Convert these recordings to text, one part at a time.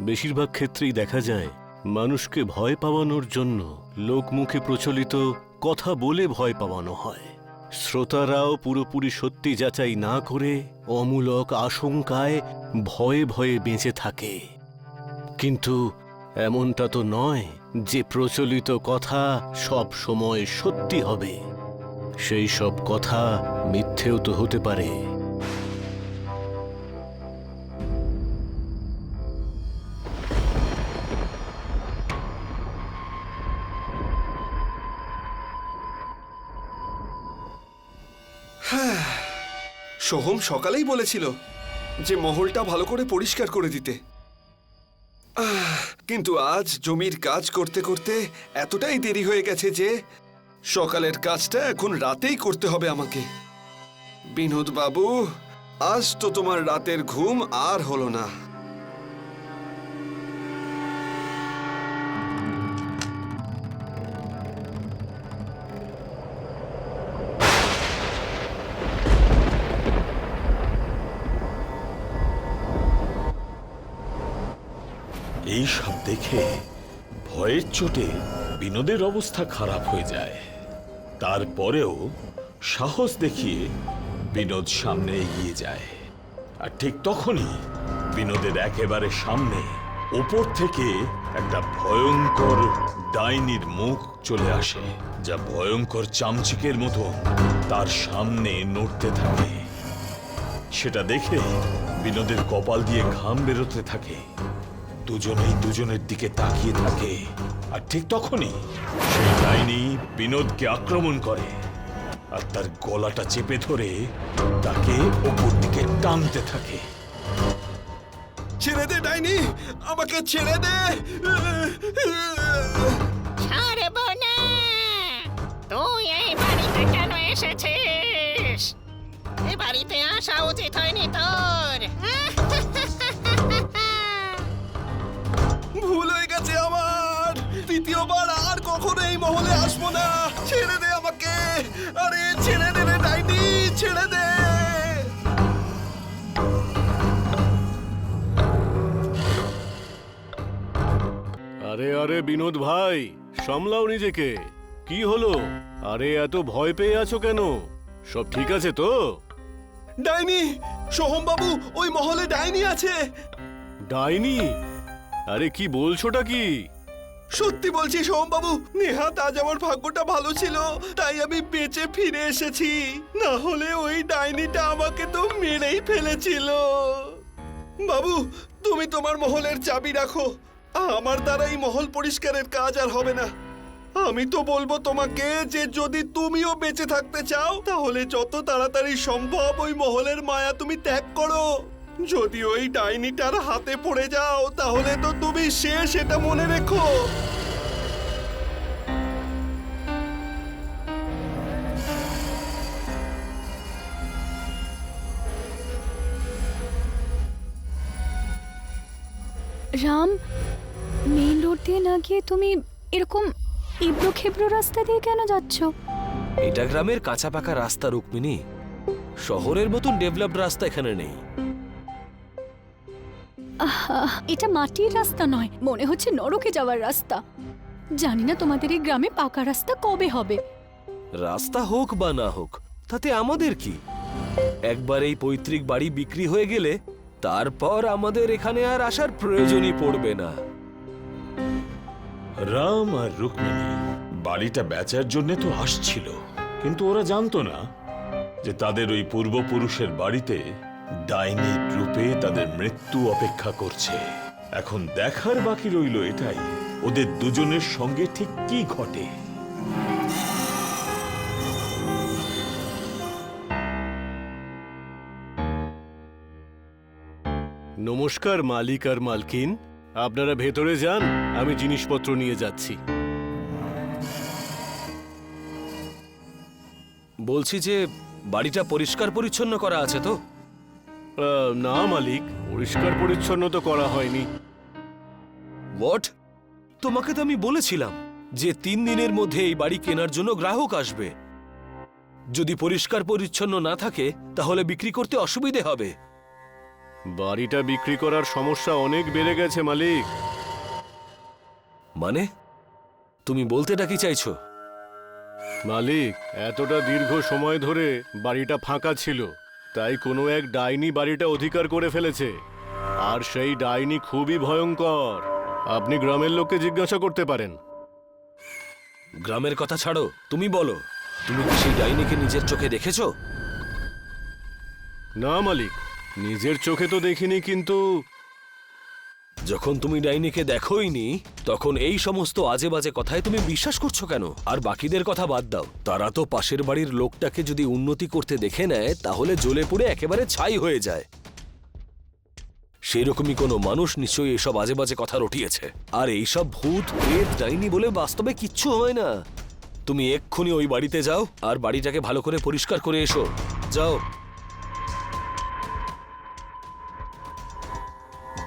বেশিরভাগ ক্ষেত্রেই দেখা যায়, মানুষকে ভয় পাওয়ানোর জন্য লোকমুখে প্রচলিত কথা বলে ভয় পাওয়ানো হয়। শ্রোতারাও পুরোপুরি সত্যি যাচাই না করে অমূলক আশঙ্কায় ভয়ে ভয়ে বেঁচে থাকে। কিন্তু এমনটা তো নয় যে প্রচলিত কথা সব সময় সত্যি হবে। সেই সব কথা মিথ্যেও তো হতে পারে। সোহম সকালেই বলেছিল যে মহলটা ভালো করে পরিষ্কার করে দিতে। কিন্তু আজ জমির কাজ করতে করতে এতটাই দেরি হয়ে গেছে যে সকালের কাজটা এখন রাতেই করতে হবে আমাকে। বিনোদ বাবু আজ তো তোমার রাতের ঘুম আর হলো না। এই সব দেখে ভয়ের চোটে বিনোদের অবস্থা খারাপ হয়ে যায়। তারপরেও সাহস দেখিয়ে বিনোদ সামনে এগিয়ে যায়। আর ঠিক তখনই বিনোদের একেবারে সামনে ওপর থেকে একটা ভয়ঙ্কর ডাইনির মুখ চলে আসে, যা ভয়ঙ্কর চামচিকের মতো তার সামনে নড়তে থাকে। সেটা দেখে বিনোদের কপাল দিয়ে ঘাম বেরোতে থাকে। দুজনেই দুজনের দিকে তাকিয়ে থাকে আর ঠিক তখনই সেই ডাইনি বিনোদকে আক্রমণ করে আর তার গলাটা চেপে ধরে তাকে ওপর দিকে টানতে থাকে। ছেড়ে দে ডাইনি আমাকে ছেড়ে দে। ছাড়ব না। তুই এই বাড়িতে কেন এসেছিস? এ বাড়িতে আসা উচিত দ্বিতীয়বার আর কখনো এই মহলে আসব না। ছেড়ে দে আমাকে। আরে ছেড়ে দে রে ডাইনি ছেড়ে দে। আরে আরে বিনোদ ভাই সামলাও নিজেকে। কি হলো? আরে এত ভয় পেয়ে আছো কেন? সব ঠিক আছে তো? ডাইনি সোহম বাবু ওই মহলে ডাইনি আছে। ডাইনি? আরে কি বলছোটা কি? সত্যি বলছি সোমবাবু, নেহাত আজ আমার ভাগ্যটা ভালো ছিল, তাই আমি বেঁচে ফিরে এসেছি। না হলে ওই ডাইনিটা আমাকে তো মেরেই ফেলেছিল। বাবু, তুমি তোমার মহলের চাবি রাখো। আমার দ্বারা এই মহল পরিষ্কারের কাজ আর হবে না। আমি তো বলব তোমাকে যে যদি তুমিও বেঁচে থাকতে চাও, তাহলে যত তাড়াতাড়ি সম্ভব ওই মহলের মায়া তুমি ত্যাগ করো। যদি ওই ডাইনিটার হাতে পড়ে যাও তাহলে তো তুমি শেষ এটা মনে রেখো। রাম মেইন রোড দিয়ে না গিয়ে তুমি এরকম ইব্রো খেব্রো রাস্তা দিয়ে কেন যাচ্ছ? এটা গ্রামের কাঁচা পাকা রাস্তা রুক্মিণী। শহরের মতন ডেভেলপড রাস্তা এখানে নেই। এটা মাটির রাস্তা নয় মনে হচ্ছে নরকে যাওয়ার রাস্তা। জানি না তোমাদের এই গ্রামে পাকা রাস্তা কবে হবে। রাস্তা হোক বা না হোক তাতে আমাদের কি? একবার এই পৈতৃক বাড়ি বিক্রি হয়ে গেলে তারপর আমাদের এখানে আর আসার প্রয়োজনই পড়বে না। রাম আর রুক্মিণী বাড়িটা বেচার জন্য তো আসছিল কিন্তু ওরা জানতো না যে তাদের ওই পূর্বপুরুষের বাড়িতে ডাইনির রূপে তাদের মৃত্যু অপেক্ষা করছে। এখন দেখার বাকি রইল এটাই, ওদের দুজনের সঙ্গে ঠিক কি ঘটে। নমস্কার, মালিক আর মালকিন। আপনারা ভেতরে যান, আমি জিনিসপত্র নিয়ে যাচ্ছি। বলছি যে, বাড়িটা পরিষ্কার পরিচ্ছন্ন করা আছে তো? না মালিক পরিষ্কার পরিচ্ছন্ন তো করা হয়নি। হোয়াট তোমাকে তো আমি বলেছিলাম যে তিন দিনের মধ্যে এই বাড়ি কেনার জন্য গ্রাহক আসবে। যদি পরিষ্কার পরিচ্ছন্ন না থাকে তাহলে বিক্রি করতে অসুবিধে হবে। বাড়িটা বিক্রি করার সমস্যা অনেক বেড়ে গেছে মালিক। মানে? তুমি বলতেটা কি চাইছো? মালিক এতটা দীর্ঘ সময় ধরে বাড়িটা ফাঁকা ছিল। তাই কোনো এক ডাইনি বাড়িটা অধিকার করে ফেলেছে। আর সেই ডাইনি খুবই ভয়ঙ্কর। আপনি গ্রামের লোককে জিজ্ঞাসা করতে পারেন। গ্রামের কথা ছাড়ো তুমি বলো। তুমি কি সেই ডাইনিকে নিজের চোখে দেখেছ? না মালিক। নিজের চোখে তো দেখিনি কিন্তু যখন তুমি ডাইনিকে দেখোইনি, তখন এই সমস্ত আজে বাজে কথায় তুমি বিশ্বাস করছ কেন? আর বাকিদের কথা বাদ দাও। তারা তো পাশের বাড়ির লোকটাকে যদি উন্নতি করতে দেখে নেয়, তাহলে জ্বলে পুড়ে একেবারে ছাই হয়ে যায়। সেরকমই কোনো মানুষ নিশ্চয়ই এসব আজে বাজে কথা রটিয়েছে। আর এইসব ভূত, প্রেত, ডাইনি বলে বাস্তবে কিচ্ছু হয় না। তুমি এক্ষুনি ওই বাড়িতে যাও, আর বাড়িটাকে ভালো করে পরিষ্কার করে এসো। যাও।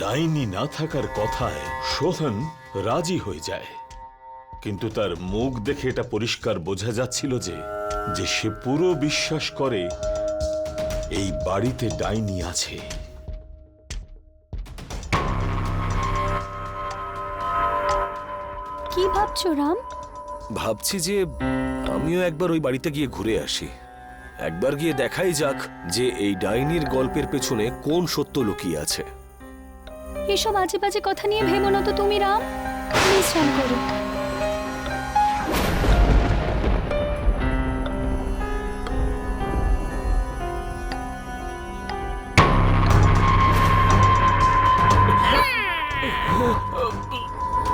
ডাইনি না থাকার কথায় সোহন রাজি হয়ে যায়। কিন্তু তার মুখ দেখে এটা পরিষ্কার বোঝা যাচ্ছিল যে যে সে পুরো বিশ্বাস করে এই বাড়িতে ডাইনি আছে। কি ভাবছ রাম? ভাবছি যে আমিও একবার ওই বাড়িতে গিয়ে ঘুরে আসি। একবার গিয়ে দেখাই যাক যে এই ডাইনির গল্পের পেছনে কোন সত্য লুকিয়ে আছে। এসব আজে বাজে কথা নিয়ে ভেবো না তো তুমি, রাম। বিশ্রাম করো।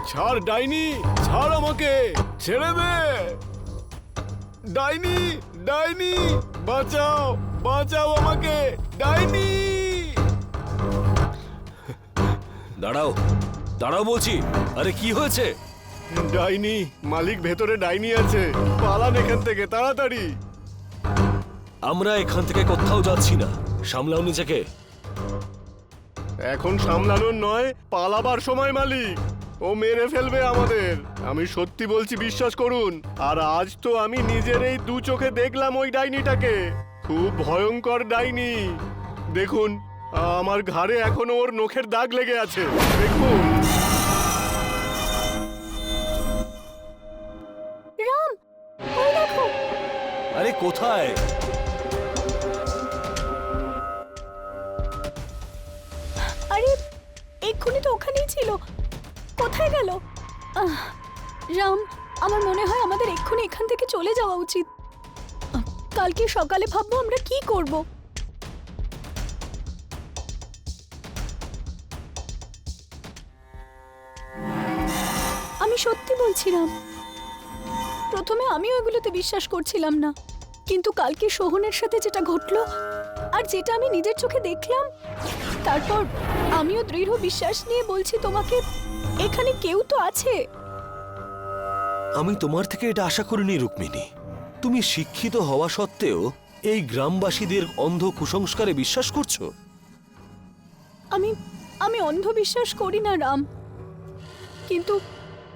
ছাড়, ডাইনি, ছাড় আমাকে, ছেড়ে দে। ডাইনি ডাইনি, বাঁচাও বাঁচাও আমাকে, ডাইনি। দাঁড়াও দাঁড়াও বলছি। আরে কি হয়েছে? ডাইনি মালিক ভেতরে ডাইনি আছে। পালান এখান থেকে তাড়াতাড়ি। আমরা এখান থেকে কোথাও যাচ্ছি না। সামলাও নিজেকে। এখন সামলানোর নয় পালাবার সময় মালিক। ও মেরে ফেলবে আমাদের। আমি সত্যি বলছি বিশ্বাস করুন। আর আজ তো আমি নিজের এই দু চোখে দেখলাম ওই ডাইনিটাকে। খুব ভয়ঙ্কর ডাইনি। দেখুন আমার ঘাড়ে এখনও ওর নখের দাগ লেগে আছে। দেখুন। রাম ওই দেখো। আরে কোথায়? আরে এক্ষুনি তো ওখানেই ছিল। কোথায় গেল? আহ, রাম আমার মনে হয় আমাদের এক্ষুনি এখান থেকে চলে যাওয়া উচিত। আহ, কালকে সকালে ভাববো আমরা কি করব। সত্যি বলছিলাম। প্রথমে আমিও এগুলোতে বিশ্বাস করছিলাম না। কিন্তু কালকে সোহনের সাথে যেটা ঘটলো আর যেটা আমি নিজের চোখে দেখলাম তারপর আমিও দৃঢ় বিশ্বাস নিয়ে বলছি তোমাকে এখানে কেউ তো আছে। আমি তোমার থেকে এটা আশা করিনি রুক্মিণী। তুমি শিক্ষিত হওয়া সত্ত্বেও এই গ্রামবাসীদের অন্ধ কুসংস্কারে বিশ্বাস করছ? আমি আমি অন্ধবিশ্বাস করি না রাম। কিন্তু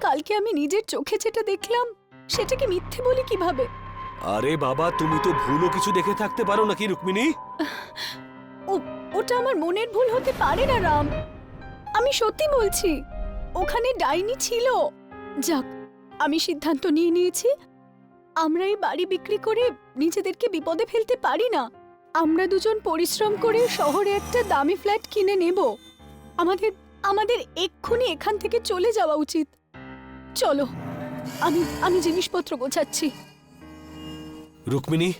কালকে আমি নিজের চোখে যেটা দেখলাম সেটাকে মিথ্যে বলি কীভাবে? আরে বাবা তুমি তো ভুলও কিছু দেখে থাকতে পারো নাকি রুক্মিণী? ও ওটা আমার মনের ভুল হতে পারে না রাম। আমি সত্যি বলছি ওখানে ডাইনি ছিল। যাক আমি সিদ্ধান্ত নিয়ে নিয়েছি আমরা এই বাড়ি বিক্রি করে নিজেদেরকে বিপদে ফেলতে পারি না। আমরা দুজন পরিশ্রম করে শহরে একটা দামি ফ্ল্যাট কিনে নেব। আমাদের আমাদের এক্ষুনি এখান থেকে চলে যাওয়া উচিত। চলো আমি আমি জিনিসপত্র গোছাচ্ছি। রুক্মিণী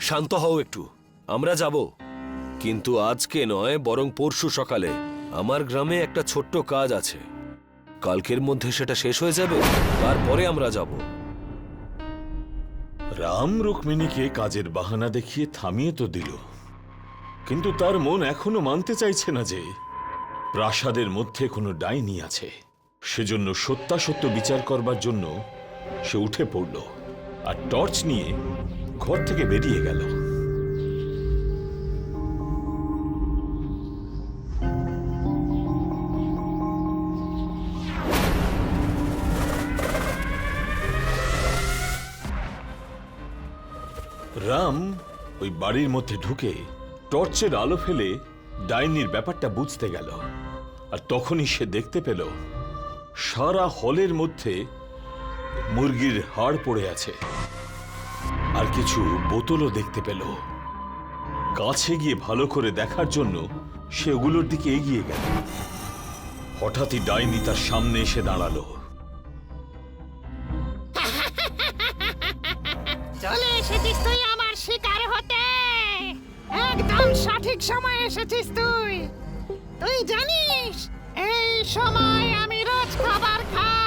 শান্ত হও একটু। আমরা যাব। কিন্তু আজকে নয় বরং পরশু সকালে। আমার গ্রামে একটা ছোট্ট কাজ আছে। কালকের মধ্যে সেটা শেষ হয়ে যাবে তারপরে আমরা যাব। রাম রুক্মিণীকে কাজের বাহানা দেখিয়ে থামিয়ে তো দিল। কিন্তু তার মন এখনও মানতে চাইছে না যে প্রাসাদের মধ্যে কোনো ডাইনি আছে। সেজন্য সত্যাসত্য বিচার করবার জন্য সে উঠে পড়ল আর টর্চ নিয়ে ঘর থেকে বেরিয়ে গেল। রাম ওই বাড়ির মধ্যে ঢুকে টর্চের আলো ফেলে ডাইনির ব্যাপারটা বুঝতে গেল। আর তখনই সে দেখতে পেল সারা হলের মধ্যে মুরগির হাড় পড়ে আছে। আর কিছু বোতলও দেখতে পেল। কাছে গিয়ে ভালো করে দেখার জন্য সে ওগুলোর দিকে এগিয়ে গেল। হঠাৎই ডাইনি তার সামনে এসে দাঁড়াল। চলে এসেছিস তুই আমার শিকার হতে। একদম সঠিক সময় এসেছিস তুই। তুই জানিস এই সময় আমি রোজ খাবার খাই।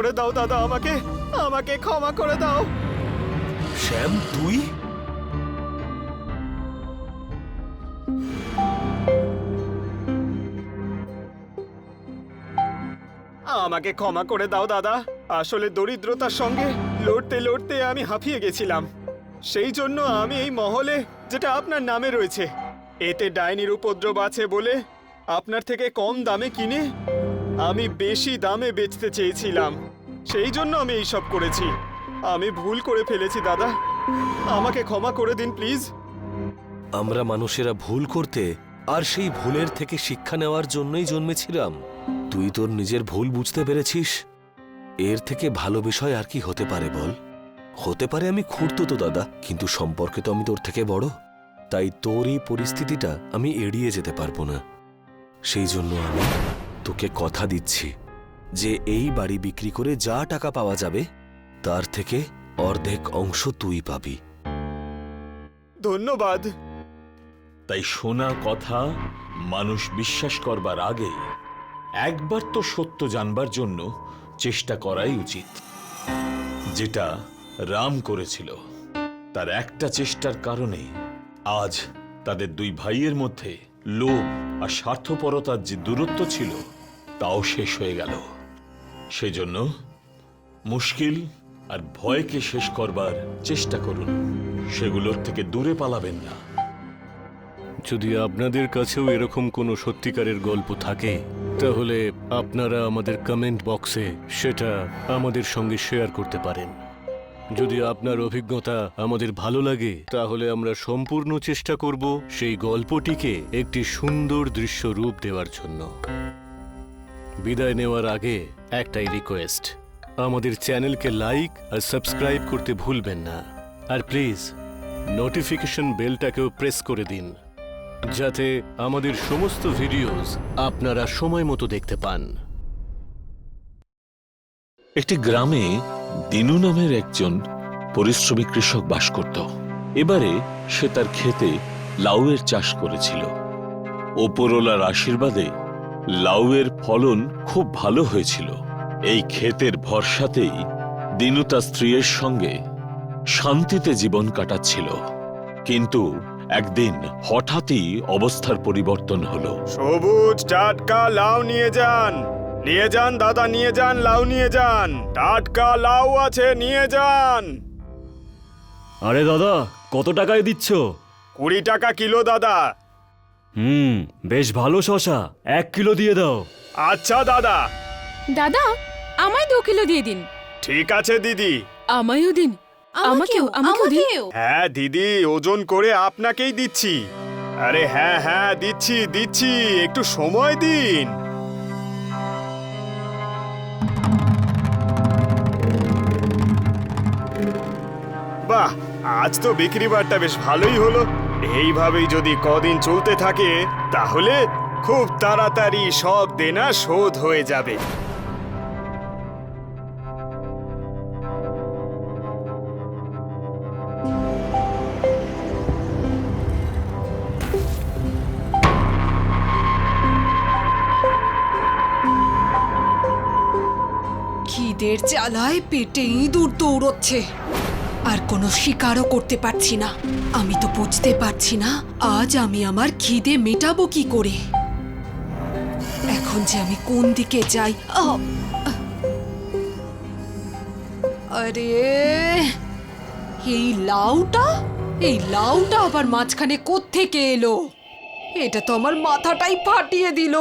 করে দাও দাদা আমাকে। আমাকে ক্ষমা করে দাও। শ্যাম তুই? আমাকে ক্ষমা করে দাও দাদা। আসলে দরিদ্রতার সঙ্গে লড়তে লড়তে আমি হাঁপিয়ে গেছিলাম। সেই জন্য আমি এই মহলে যেটা আপনার নামে রয়েছে এতে ডাইনির উপদ্রব আছে বলে আপনার থেকে কম দামে কিনে আমি বেশি দামে বেচতে চেয়েছিলাম। সেই জন্য আমি এইসব করেছি। আমি ভুল করে ফেলেছি, দাদা। আমাকে ক্ষমা করে দিন, প্লিজ। আমরা মানুষেরা ভুল করতে আর সেই ভুলের থেকে শিক্ষা নেওয়ার জন্যই জন্মেছিলাম। তুই তোর নিজের ভুল বুঝতে পেরেছিস? এর থেকে ভালো বিষয় আর কি হতে পারে বল? হতে পারে আমি খুঁড়তো তো, দাদা, কিন্তু সম্পর্কে তো আমি তোর থেকে বড়। তাই তোর এই পরিস্থিতিটা আমি এড়িয়ে যেতে পারব না। সেই জন্য আমি তোকে কথা দিচ্ছি যে এই বাড়ি বিক্রি করে যা টাকা পাওয়া যাবে তার থেকে অর্ধেক অংশ তুই পাবি। ধন্যবাদ। তাই শোনা কথা মানুষ বিশ্বাস করবার আগে একবার তো সত্য জানবার জন্য চেষ্টা করাই উচিত। যেটা রাম করেছিল তার একটা চেষ্টার কারণে আজ তাদের দুই ভাইয়ের মধ্যে লোভ আর স্বার্থপরতার যে দূরত্ব ছিল তাও শেষ হয়ে গেল। সেজন্য মুশকিল আর ভয়কে শেষ করবার চেষ্টা করুন। সেগুলোর থেকে দূরে পালাবেন না। যদি আপনাদের কাছেও এরকম কোনো সত্যিকারের গল্প থাকে, তাহলে আপনারা আমাদের কমেন্ট বক্সে সেটা আমাদের সঙ্গে শেয়ার করতে পারেন। যদি আপনার অভিজ্ঞতা আমাদের ভালো লাগে, তাহলে আমরা সম্পূর্ণ চেষ্টা করব সেই গল্পটিকে একটি সুন্দর দৃশ্য রূপ দেওয়ার জন্য। বিদায় নেওয়ার আগে একটাই রিকোয়েস্ট আমাদের চ্যানেলকে লাইক আর সাবস্ক্রাইব করতে ভুলবেন না। আর প্লিজ নোটিফিকেশন বেলটাকেও প্রেস করে দিন। যাতে আমাদের সমস্ত ভিডিওস আপনারা সময় মতো দেখতে পান। একটি গ্রামে দিনু নামের একজন পরিশ্রমী কৃষক বাস করত। এবারে সে তার ক্ষেতে লাউয়ের চাষ করেছিল। ওপরওয়ালার আশীর্বাদে লাউয়ের ফলন খুব ভালো হয়েছিল। এই ক্ষেতের ভরসাতেই দিনু তার স্ত্রীর সঙ্গে শান্তিতে জীবন কাটাচ্ছিল। কিন্তু একদিন হঠাৎই অবস্থার পরিবর্তন হলো। সবুজ টাটকা লাউ নিয়ে যান নিয়ে যান দাদা নিয়ে যান লাউ নিয়ে যান টাটকা লাউ আছে নিয়ে যান। আরে দাদা কত টাকায় দিচ্ছ? কুড়ি টাকা কিলো দাদা হুম বেশ ভালো শশা। এক কিলো দিয়ে দাও। আচ্ছা দাদা। দাদা আমায় দু কিলো দিয়ে দিন। ঠিক আছে দিদি। আমায়ও দিন। আমাকেও আমাকেও দিন। হ্যাঁ দিদি ওজন করে আপনাকেই দিচ্ছি। আরে হ্যাঁ হ্যাঁ দিচ্ছি দিচ্ছি একটু সময় দিন। বাহ আজ তো বিক্রি বারটা বেশ ভালোই হলো। এইভাবেই যদি কদিন চলতে থাকে, তাহলে খুব তাড়াতাড়ি সব দেনা শোধ হয়ে যাবে। খিদের জ্বালায় পেটে ইঁদুর দৌড়চ্ছে। আর কোনো শিকারও করতে পারছি না। আমি তো বুঝতে পারছি না, আজ আমি আমার খিদে মেটাবো কি করে? এখন যে আমি কোন দিকে যাই! আরে, এই লাউটা? এই লাউটা আবার মাঝখানে কোত্থেকে এলো? এটা তো আমার মাথাটাই ফাটিয়ে দিল।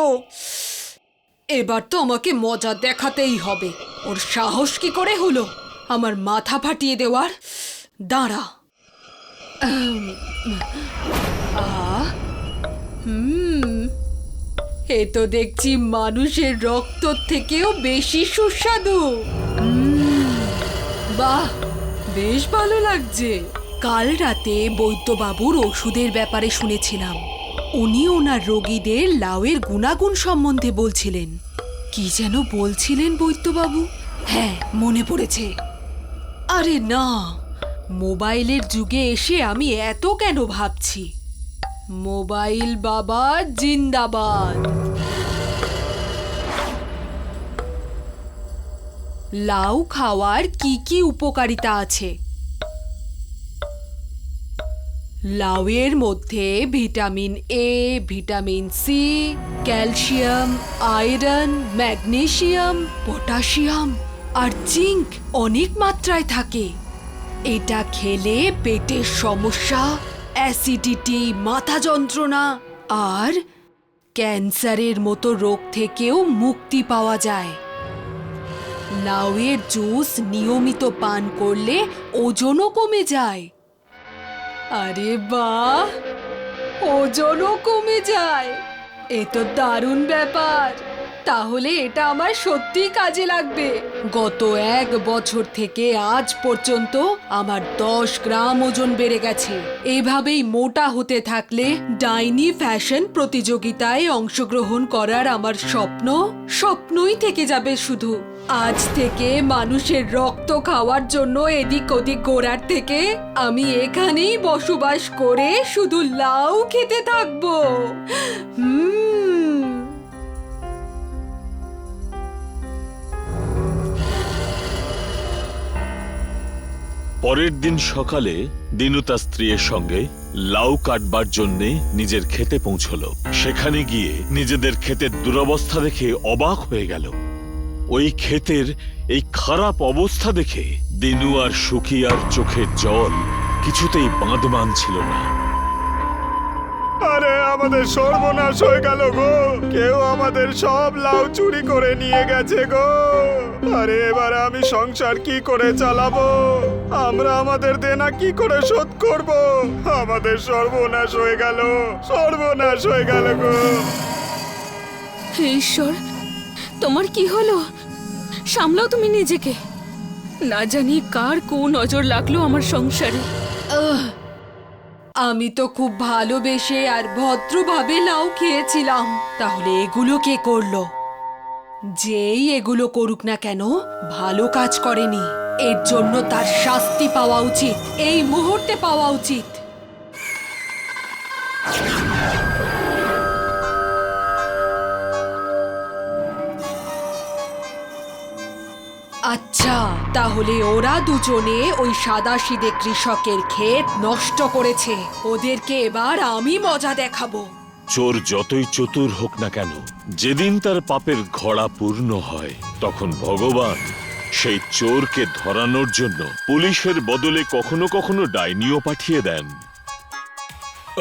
এবার তো আমাকে মজা দেখাতেই হবে। ওর সাহস কি করে হলো? আমার মাথা ফাটিয়ে দেওয়ার? দাঁড়া। হুম। এ তো দেখছি মানুষের রক্ত থেকেও বেশি সুস্বাদু। বাহ, বেশ ভালো লাগছে। কাল রাতে বৈদ্যবাবুর ওষুধের ব্যাপারে শুনেছিলাম। উনি ওনার রোগীদের লাউয়ের গুণাগুণ সম্বন্ধে বলছিলেন। কি যেন বলছিলেন বৈদ্যবাবু? হ্যাঁ মনে পড়েছে। আরে না, মোবাইলের যুগে এসে আমি এত কেন ভাবছি? মোবাইল বাবা জিন্দাবাদ। লাউ খাওয়ার কি কি উপকারিতা আছে? লাউয়ের মধ্যে vitamin A vitamin C calcium, iron magnesium potassium. R zinc অনেক মাত্রায় থাকে। এটা খেলে পেটের সমস্যা, অ্যাসিডিটি, মাথা যন্ত্রণা আর ক্যান্সারের মতো রোগ থেকেও মুক্তি পাওয়া যায়। লাউয়ের জুস নিয়মিত পান করলে ওজনও কমে যায়। আরে বাহ! ওজনও কমে যায়। এ তো দারুণ ব্যাপার! তাহলে এটা আমার সত্যি কাজে লাগবে। গত এক বছর থেকে আজ পর্যন্ত আমার দশ গ্রাম ওজন বেড়ে গেছে। এভাবেই মোটা হতে থাকলে ডাইনি ফ্যাশন প্রতিযোগিতায় অংশগ্রহণ করার আমার স্বপ্ন স্বপ্নই থেকে যাবে শুধু। আজ থেকে মানুষের রক্ত খাওয়ার জন্য এদিক ওদিক গোড়ার থেকে আমি এখানেই বসবাস করে শুধু লাউ খেতে থাকব। হুম। পরের দিন সকালে দিনু তার স্ত্রীর সঙ্গে লাউ কাটবার জন্যে নিজের খেতে পৌঁছল। সেখানে গিয়ে নিজেদের ক্ষেতের দুরবস্থা দেখে অবাক হয়ে গেল। ওই ক্ষেতের এই খারাপ অবস্থা দেখে দিনু আর সুখী আর চোখের জল কিছুতেই বাঁধ মানছিল না। আরে আমাদের সর্বনাশ হয়ে গেল গো। কেউ আমাদের সব লাউ চুরি করে নিয়ে গেছে গো। আরে এবার আমি সংসার কি করে চালাবো? আমরা আমাদের দেনা কি করে শোধ করব? আমাদের সর্বনাশ হয়ে গেল সর্বনাশ হয়ে গেল গো। হে ঈশ্বর তোমার কি হলো? সামলাও তুমি নিজেকে। না জানি কার কোন নজর লাগল আমার সংসারে। আহ, আমি তো খুব ভালোবেসে আর ভদ্রভাবে লাউ খেয়েছিলাম। তাহলে এগুলো কে করল? যেই এগুলো করুক না কেন, ভালো কাজ করেনি। এর জন্য তার শাস্তি পাওয়া উচিত। এই মুহূর্তে পাওয়া উচিত। আচ্ছা তাহলে ওরা দুজনে ওই সাদা সিদে কৃষকের ক্ষেত নষ্ট করেছে। ওদেরকে এবার আমি মজা দেখাবো। চোর যতই চতুর হোক না কেন যেদিন তার পাপের ঘোড়া পূর্ণ হয় তখন ভগবান সেই চোরকে ধরানোর জন্য পুলিশের বদলে কখনো কখনো ডাইনিও পাঠিয়ে দেন।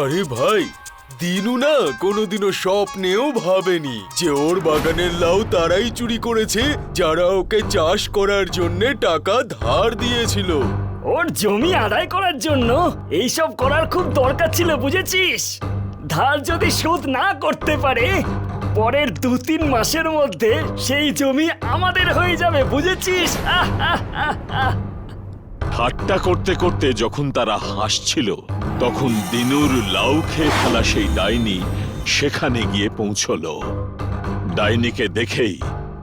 আরে ভাই দিনু না কোনোদিনও স্বপ্নেও ভাবেনি যে ওর বাগানের লাউ তারাই চুরি করেছে যারা ওকে চাষ করার জন্য টাকা ধার দিয়েছিল। ওর জমি আদায় করার জন্য এইসব করার খুব দরকার ছিল বুঝেছিস? ধার যদি শোধ না করতে পারে পরের দু তিন মাসের মধ্যে সেই জমি আমাদের হয়ে যাবে বুঝেছিস। ঠাট্টা করতে করতে যখন তারা হাসছিল তখন দিনুর লাউ খেয়ে ফেলা সেই ডাইনি সেখানে গিয়ে পৌঁছল। ডাইনিকে দেখেই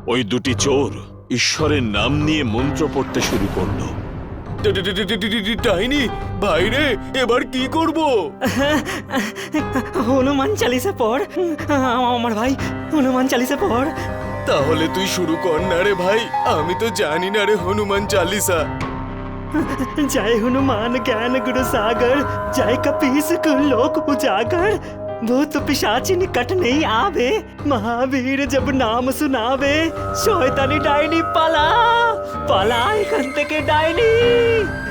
ওই দুটি চোর ঈশ্বরের নাম নিয়ে মন্ত্র পড়তে শুরু করল। ডাইনি এবার কি করব? হনুমান চালিসা পর আমার ভাই হনুমান চালিসা পর তাহলে তুই শুরু কর না রে ভাই আমি তো জানি না রে হনুমান চালিসা। जय हनुमान ज्ञान गुरु सागर जय कपीस लोक उजागर भूत पिशाच निकट नहीं आवे महावीर जब नाम सुनावे শয়তানি ডাইনি পালা পালা এখান থেকে ডাইনি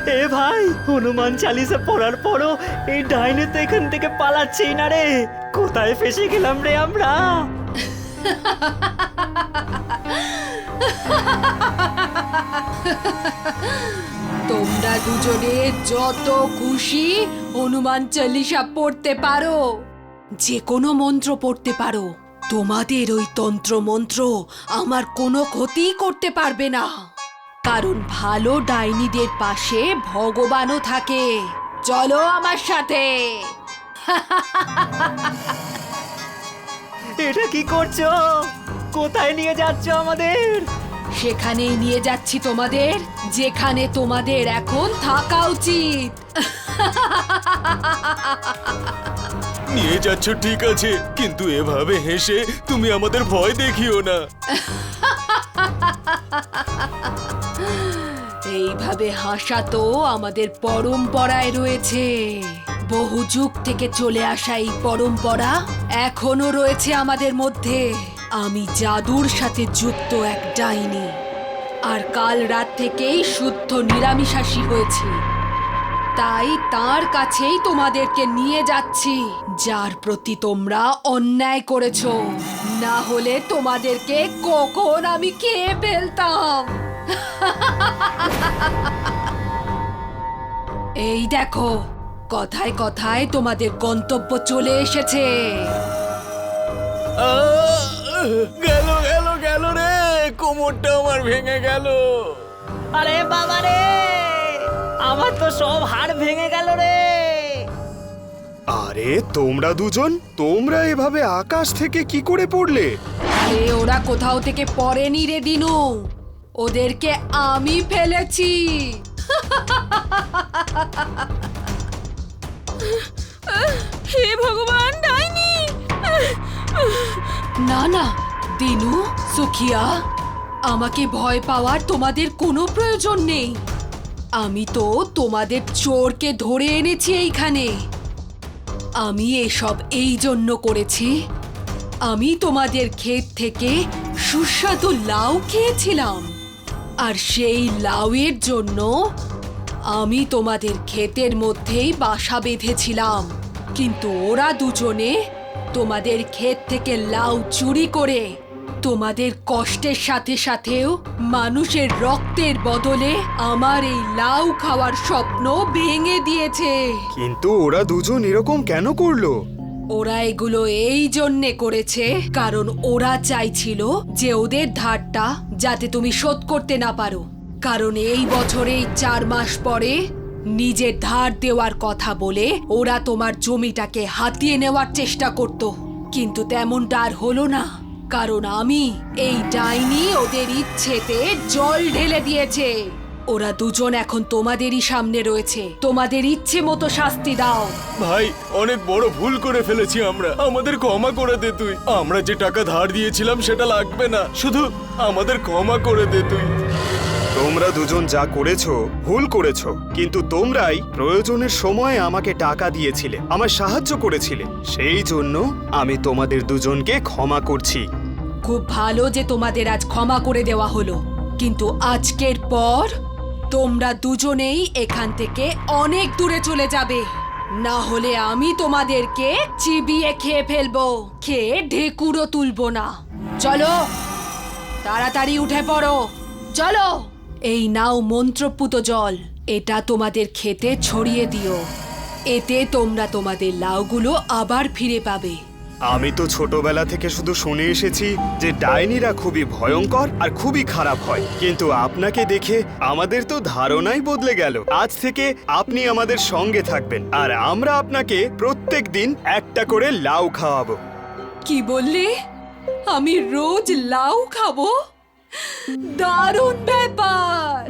এ ভাই হনুমান চালিসা পড়ার পরও এই ডাইনি তো এখান থেকে পালাচ্ছেই না রে কোথায় ফেসে গেলাম রে আমরা তোমরা দুজনে যত খুশি হনুমান চালিসা পড়তে পারো। যে কোনো মন্ত্র পড়তে পারো। তোমাদের ওই তন্ত্র মন্ত্র আমার কোনো ক্ষতি করতে পারবে না। কারণ ভালো ডাইনিদের পাশে ভগবানও থাকে। চলো আমার সাথে। এটা কি করছ? কোথায় নিয়ে যাচ্ছ আমাদের? সেখানেই নিয়ে যাচ্ছি তোমাদের যেখানে তোমাদের এখন থাকা উচিত। নিয়ে যাচ্ছ ঠিক আছে কিন্তু এভাবে হেসে তুমি আমাদের ভয় দেখিও না। এইভাবে হাসা তো আমাদের পরম্পরায় রয়েছে। বহু যুগ থেকে চলে আসা এই পরম্পরা এখনও রয়েছে আমাদের মধ্যে। আমি জাদুর সাথে যুক্ত এক ডাইনি। আর কাল রাত থেকেই শুদ্ধ নিরামিষাসী হয়েছি। তাই তার কাছেই তোমাদেরকে নিয়ে যাচ্ছি, যার প্রতি তোমরা অন্যায় করেছ। না হলে তোমাদেরকে কখন আমি খেয়ে ফেলতাম। এই দেখো, কথায় কথায় তোমাদের গন্তব্য চলে এসেছে। গেল গেল গেল রে কোমরটা আমার ভেঙে গেল। আরে বাবা রে আমার তো সব হাড় ভেঙে গেল রে। আরে তোমরা দুজন তোমরা এভাবে আকাশ থেকে কি করে পড়লে? আরে ওরা কোথাও থেকে পড়েনি রে দিনু। ওদেরকে আমি ফেলেছি। হে ভগবান ডাইনি। না না, দিনু, সুখিয়া, আমাকে ভয় পাওয়ার তোমাদের কোনো প্রয়োজন নেই। আমি তো তোমাদের চোরকে ধরে এনেছি এইখানে। আমি এসব এই জন্য করেছি। আমি তোমাদের ক্ষেত থেকে সুস্বাদু লাউ খেয়েছিলাম। আর সেই লাউয়ের জন্য আমি তোমাদের ক্ষেতের মধ্যেই বাসা বেঁধেছিলাম। কিন্তু ওরা দুজনে তোমাদের ক্ষেত থেকে লাউ চুরি করে তোমাদের কষ্টের সাথে সাথেও মানুষের রক্তের বদলে আমার এই লাউ খাওয়ার স্বপ্ন ভেঙে দিয়েছে। কিন্তু ওরা দুজন এরকম কেন করল? ওরা এগুলো এই জন্যে করেছে কারণ ওরা চাইছিল যে ওদের ধারটা যাতে তুমি শোধ করতে না পারো। কারণ এই বছরেই চার মাস পরে নিজের ধার দেওয়ার কথা বলে ওরা তোমার জমিটাকে হাতিয়ে নেওয়ার চেষ্টা করত। কিন্তু তেমনটা আর হলো না, কারণ আমি এই ডাইনি ওদের ইচ্ছেতে জল ঢেলে দিয়েছে। ওরা দুজন এখন তোমাদেরই সামনে রয়েছে। তোমাদের ইচ্ছে মতো শাস্তি দাও। ভাই, অনেক বড় ভুল করে ফেলেছি আমরা। আমাদের ক্ষমা করে দে তুই। আমরা যে টাকা ধার দিয়েছিলাম সেটা লাগবে না। শুধু আমাদের ক্ষমা করে দে তুই। তোমরা দুজন যা করেছ, ভুল করেছ, কিন্তু তোমরাই প্রয়োজনের সময় আমাকে টাকা দিয়েছিলে আমার সাহায্য করেছিলে। সেই জন্য আমি তোমাদের দুজনকে ক্ষমা করছি। খুব ভালো যে তোমাদের আজ ক্ষমা করে দেওয়া হলো। কিন্তু আজকের পর তোমরা দুজনেই এখান থেকে অনেক দূরে চলে যাবে। না হলে আমি তোমাদেরকে চিবিয়ে খেয়ে ফেলব, খেয়ে ঢেকুরও তুলবো না। চলো, তাড়াতাড়ি উঠে পড়ো। চলো। এই নাও মন্ত্রপুত জল। এটা তোমাদের খেতে ছড়িয়ে দিও। এতে তোমরা তোমাদের লাউগুলো আবার ফিরে পাবে। আমি তো ছোটবেলা থেকে শুধু শুনে এসেছি যে ডাইনিরা খুবই ভয়ঙ্কর আর খুবই খারাপ হয়। কিন্তু আপনাকে দেখে আমাদের তো ধারণাই বদলে গেল। আজ থেকে আপনি আমাদের সঙ্গে থাকবেন আর আমরা আপনাকে প্রত্যেক দিন একটা করে লাউ খাওয়াবো। কি বললি? আমি রোজ লাউ খাব? দারুণ ব্যাপার